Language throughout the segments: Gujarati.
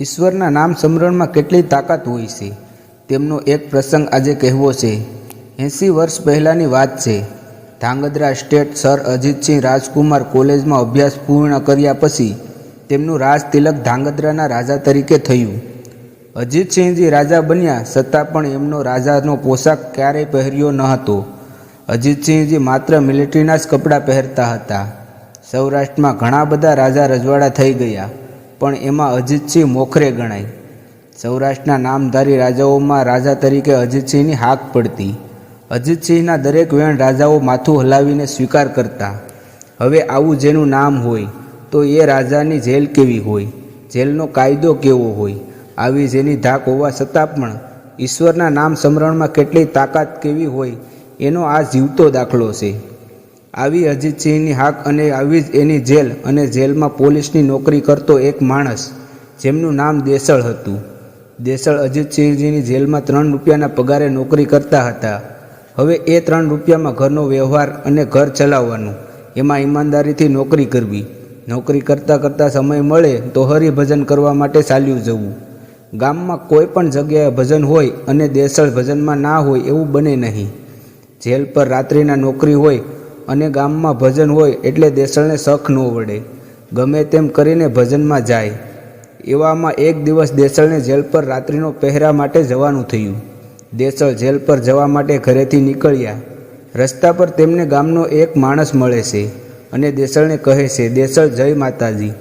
ઈશ્વરના નામ સ્મરણમાં કેટલી તાકાત હોય છે? તેમનો એક પ્રસંગ આજે કહેવો છે. એંસી વર્ષ પહેલાંની વાત છે. ધાંગધ્રા સ્ટેટ સર અજીતસિંહ રાજકુમાર કોલેજમાં અભ્યાસ પૂર્ણ કર્યા પછી તેમનું રાજ તિલક ધાંગધ્રાના રાજા તરીકે થયું. અજીતસિંહજી રાજા બન્યા છતાં પણ એમનો રાજાનો પોશાક ક્યારેય પહેર્યો ન હતો. અજીતસિંહજી માત્ર મિલિટરીના જ કપડાં પહેરતા હતા. સૌરાષ્ટ્રમાં ઘણા બધા રાજા રજવાડા થઈ ગયા. પણ એમાં અજીતસિંહ મોખરે ગણાય. સૌરાષ્ટ્રના નામધારી રાજાઓમાં રાજા તરીકે અજીતસિંહની હાક પડતી. અજીતસિંહના દરેક વેણ રાજાઓ માથું હલાવીને સ્વીકાર કરતા. હવે આવું જેનું નામ હોય, તો એ રાજાની જેલ કેવી હોય? જેલનો કાયદો કેવો હોય? આવી જેની ધાક હોવા છતાં પણ ઈશ્વરના નામ સ્મરણમાં કેટલી તાકાત કેવી હોય, એનો આ જીવતો દાખલો છે. આવી અજીતસિંહની હાક અને આવી જ એની જેલ અને જેલમાં પોલીસની નોકરી કરતો એક માણસ, જેમનું નામ દેસળ હતું. દેસળ અજીતસિંહજીની જેલમાં ત્રણ રૂપિયાના પગારે નોકરી કરતા હતા. હવે એ ત્રણ રૂપિયામાં ઘરનો વ્યવહાર અને ઘર ચલાવવાનું, એમાં ઈમાનદારીથી નોકરી કરવી. નોકરી કરતાં કરતાં સમય મળે તો હરિભજન કરવા માટે ચાલ્યું જવું. ગામમાં કોઈ પણ જગ્યાએ ભજન હોય અને દેસળ ભજનમાં ના હોય એવું બને નહીં. જેલ પર રાત્રિના નોકરી હોય અને ગામમાં ભજન હોય એટલે દેસળને શખ ન વળે. ગમે તેમ કરીને ભજનમાં જાય. એવામાં એક દિવસ દેસળને જેલ પર રાત્રિનો પહેરા માટે જવાનું થયું. દેસળ જેલ પર જવા માટે ઘરેથી નીકળ્યા. રસ્તા પર તેમને ગામનો એક માણસ મળે છે અને દેસળને કહે છે દેસળ જય માતાજી.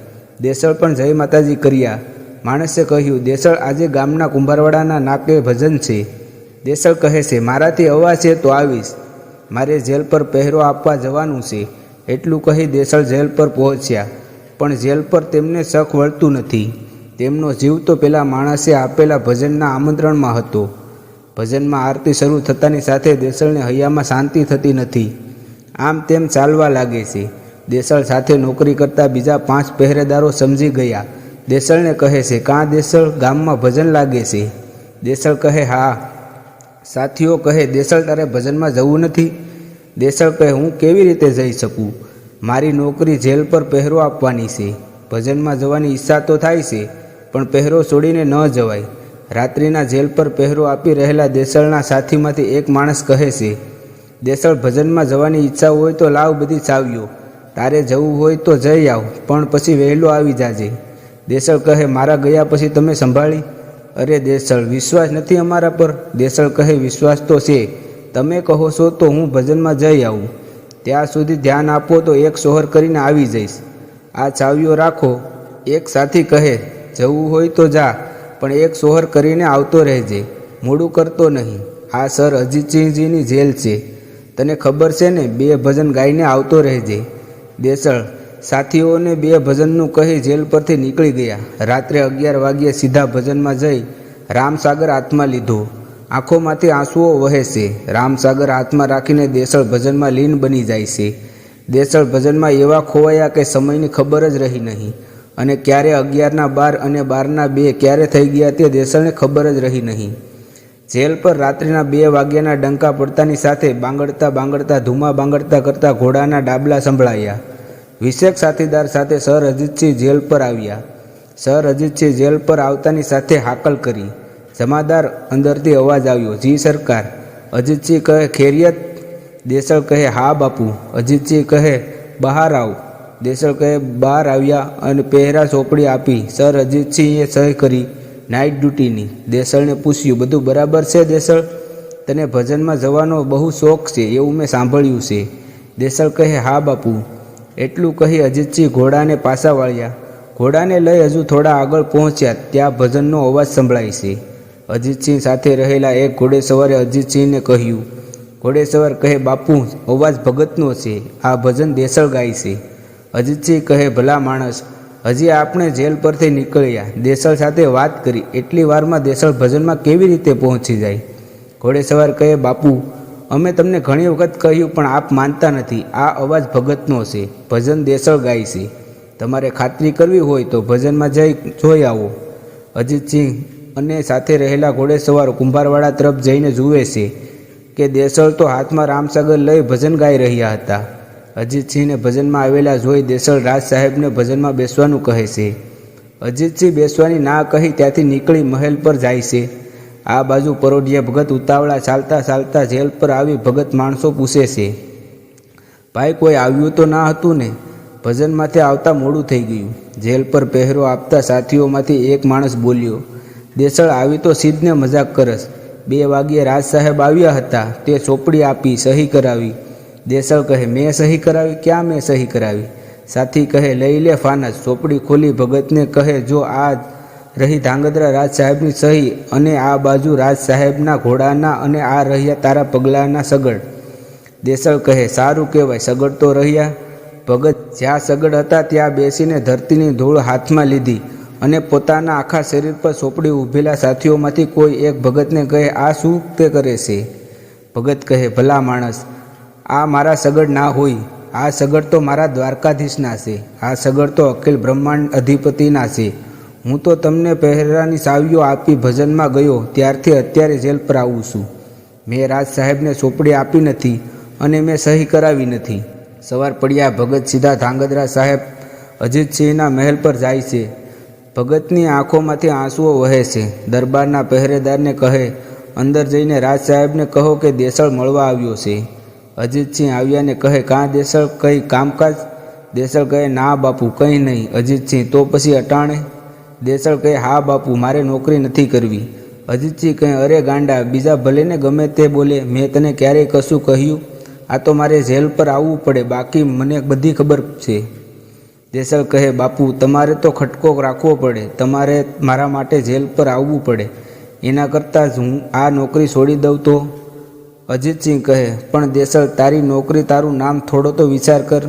દેસળ પણ જય માતાજી કર્યા. માણસે કહ્યું દેસળ આજે ગામના કુંભારવાડાના નાકે ભજન છે. દેસળ કહે છે, મારાથી અવાજ છે તો આવીશ. મારે જેલ પર પહેરો આપવા જવાનું છે. એટલું કહી દેસળ જેલ પર પહોંચ્યા. પણ જેલ પર તેમને શક વળતું નથી. તેમનો જીવ તો પેલા માણસે આપેલા ભજનના આમંત્રણમાં હતો. ભજનમાં આરતી શરૂ થતાની સાથે દેસળને હૈયામાં શાંતિ થતી નથી. આમ તેમ ચાલવા લાગે છે. દેસળ સાથે નોકરી કરતા બીજા પાંચ પહેરેદારો સમજી ગયા. દેસળને કહે છે, કાં દેસળ ગામમાં ભજન લાગે છે? દેસળ કહે, હા. સાથીઓ કહે, દેસળ તારે ભજનમાં જવું નથી? દેસળ કહે હું કેવી રીતે જઈ શકું? મારી નોકરી જેલ પર પહેરો આપવાની છે. ભજનમાં જવાની ઈચ્છા તો થાય છે, પણ પહેરો છોડીને ન જવાય. રાત્રિના જેલ પર પહેરો આપી રહેલા દેસળના સાથીમાંથી એક માણસ કહે છે દેસળ ભજનમાં જવાની ઈચ્છા હોય તો લાવ બધી ચાવ્યો તારે જવું હોય તો જઈ આવ, પણ પછી વહેલો આવી જાજે. દેસળ કહે, મારા ગયા પછી તમે સંભાળી? અરે દેસળ વિશ્વાસ નથી અમારા પર. દેસળ કહે, વિશ્વાસ તો છે તમે કહો છો તો હું ભજનમાં જઈ આવું. ત્યાં સુધી ધ્યાન આપો તો એક સોહર કરીને આવી જઈશ. આ ચાવીઓ રાખો. એક સાથી કહે, જવું હોય તો જા, પણ એક સોહર કરીને આવતો રહેજે. મોડું કરતો નહીં. આ સર, અજીતસિંહજીની જેલ છે. તને ખબર છે ને, બે ભજન ગાઈને આવતો રહેજે. દેસળ સાથીઓને બે ભજનનું કહી જેલ પરથી નીકળી ગયા. રાત્રે અગિયાર વાગ્યે સીધા ભજનમાં જઈ રામસાગર હાથમાં લીધો. આંખોમાંથી આંસુઓ વહે છે. રામસાગર હાથમાં રાખીને દેસળ ભજનમાં લીન બની જાય છે. દેસળ ભજનમાં એવા ખોવાયા કે સમયની ખબર જ રહી નહીં. અને ક્યારે અગિયારના બાર અને બારના બે ક્યારે થઈ ગયા તે દેસળને ખબર જ રહી નહીં. જેલ પર રાત્રિના બે વાગ્યાના ડંકા પડતાની સાથે બાંગડતા બાંગડતા ધુમા બાંગડતા કરતા ઘોડાના ડાબલા સંભળાયા. વિશેક સાથીદાર સાથે સર અજીતસિંહ જેલ પર આવ્યા. સર અજીતસિંહ જેલ પર આવતાની સાથે હાકલ કરી. જમાદાર અંદરથી અવાજ આવ્યો, જી સરકાર, અજીતસિંહ કહે, ખેરિયત. દેસળ કહે, હા બાપુ. અજીતસિંહ કહે, બહાર આવ. દેસળ કહે, બહાર આવ્યા અને પહેરા ચોપડી આપી. સર, અજીતસિંહે સહી કરી નાઇટ ડ્યુટીની. દેસળને પૂછ્યું, બધું બરાબર છે દેસળ તને ભજનમાં જવાનો બહુ શોખ છે, એવું મેં સાંભળ્યું છે. દેસળ કહે, હા બાપુ. એટલું કહી અજીતસિંહ ઘોડાને પાછા વાળ્યા. ઘોડાને લઈ હજુ થોડા આગળ પહોંચ્યા, ત્યાં ભજનનો અવાજ સંભળાય છે. અજીતસિંહ સાથે રહેલા એક ઘોડેસવારે અજીતસિંહને કહ્યું, ઘોડેસવાર કહે, બાપુ, અવાજ ભગતનો છે. આ ભજન દેસળ ગાય છે. અજીતસિંહ કહે, ભલા માણસ, હજી આપણે જેલ પરથી નીકળ્યા. દેસળ સાથે વાત કરી. એટલી વારમાં દેસળ ભજનમાં કેવી રીતે પહોંચી જાય? ઘોડેસવાર કહે, બાપુ, અમે તમને ઘણી વખત કહ્યું, પણ આપ માનતા નથી. આ અવાજ ભગતનો છે. ભજન દેસળ ગાય છે. તમારે ખાતરી કરવી હોય તો ભજનમાં જઈ, જોઈ આવો. અજીતસિંહ અને સાથે રહેલા ઘોડેસવાર કુંભારવાડા તરફ જઈને જુએ છે કે દેસળ તો હાથમાં રામસાગર લઈ ભજન ગાઈ રહ્યા હતા. અજીતસિંહને ભજનમાં આવેલા જોઈ દેસળ રાજ સાહેબને ભજનમાં બેસવાનું કહે છે. અજીતસિંહ બેસવાની ના કહી ત્યાંથી નીકળી મહેલ પર જાય છે. આ બાજુ પરોઢિયા ભગત ઉતાવળા ચાલતા ચાલતા જેલ પર આવી ભગત માણસો પૂછે છે, ભાઈ, કોઈ આવ્યું તો ના હતું ને? ભજનમાંથી આવતા મોડું થઈ ગયું. જેલ પર પહેરો આપતા સાથીઓમાંથી એક માણસ બોલ્યો દેસળ આવી તો સિદ્ધને મજાક કરસ. બે વાગ્યે રાજ સાહેબ આવ્યા હતા, તે ચોપડી આપી સહી કરાવી. દેસળ કહે, મેં સહી કરાવી? ક્યાં મેં સહી કરાવી? સાથી કહે, લઈ લે ફાનસ. ચોપડી ખોલી ભગતને કહે, જો આ રહી ધાંગધ્રા રાજ સાહેબની સહી અને આ બાજુ રાજ સાહેબના ઘોડાના અને આ રહ્યા તારા પગલાના સગડ. દેસળ કહે, સારું કહેવાય, સગડ તો રહ્યા. ભગત જ્યાં સગડ હતા ત્યાં બેસીને ધરતીની ધૂળ હાથમાં લીધી. અને પોતાના આખા શરીર પર ચોપડી ઊભેલા સાથીઓમાંથી કોઈ એક ભગતને કહે, આ શું તે કરે છે? ભગત કહે, ભલા માણસ, આ મારા સગડ ના હોય. આ સગડ તો મારા દ્વારકાધીશના છે. આ સગડ તો અખિલ બ્રહ્માંડ અધિપતિના છે. હું તો તમને પહેરાની સાવીઓ આપી ભજનમાં ગયો, ત્યારથી અત્યારે જેલ પર આવું છું. મેં રાજ સાહેબને ચોપડી આપી નથી અને મેં સહી કરાવી નથી. સવાર પડ્યા, ભગત સીધા ધાંગધ્રા સાહેબ અજીતસિંહના મહેલ પર જાય છે. ભગતની આંખોમાંથી આંસુઓ વહે છે. દરબારના પહેરેદારને કહે, અંદર જઈને રાજ સાહેબને કહો કે દેસળ મળવા આવ્યો છે. અજીતસિંહ આવ્યાને કહે, કાં દેસળ? કંઈ કામકાજ? દેસળ કહે, ના બાપુ, કંઈ નહીં. અજીતસિંહ, તો પછી અટાણે? દેસળ કહે, હા બાપુ, મારે નોકરી નથી કરવી. અજીતસિંહ કહે, અરે ગાંડા, બીજા ભલે ને ગમે તે બોલે, મેં તને ક્યારેય કશું કહ્યું? આ તો મારે જેલ પર આવવું પડે, બાકી મને બધી ખબર છે. દેસલ કહે, બાપુ, તમારે તો ખટકો રાખવો પડે. તમારે મારા માટે જેલ પર આવવું પડે. એના કરતાં જ હું આ નોકરી છોડી દઉં તો? અજીતસિંહ કહે, પણ દેસલ તારી નોકરી તારું નામ થોડો તો વિચાર કર.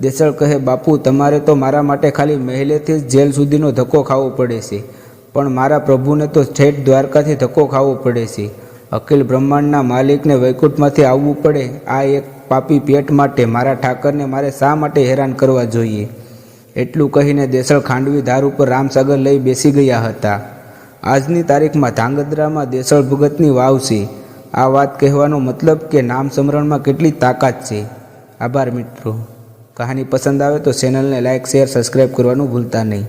દેસળ કહે, બાપુ, તમારે તો મારા માટે ખાલી મહેલેથી જ જેલ સુધીનો ધક્કો ખાવો પડે છે. પણ મારા પ્રભુને તો ઠેઠ દ્વારકાથી ધક્કો ખાવો પડે છે. અખિલ બ્રહ્માંડના માલિકને વૈકુંઠમાંથી આવવું પડે. આ એક પાપી પેટ માટે મારા ઠાકરને મારે શા માટે હેરાન કરવા જોઈએ? એટલું કહીને દેસળ ખાંડવી ધાર ઉપર રામસાગર લઈ બેસી ગયા હતા. આજની તારીખમાં ધાંગધ્રામાં દેસળ ભગતની વાવ છે. આ વાત કહેવાનો મતલબ કે નામ સ્મરણમાં કેટલી તાકાત છે. આભાર મિત્રો. કહાની પસંદ આવે તો ચેનલને લાઇક શેર સબસ્ક્રાઈબ કરવાનું ભૂલતા નહીં.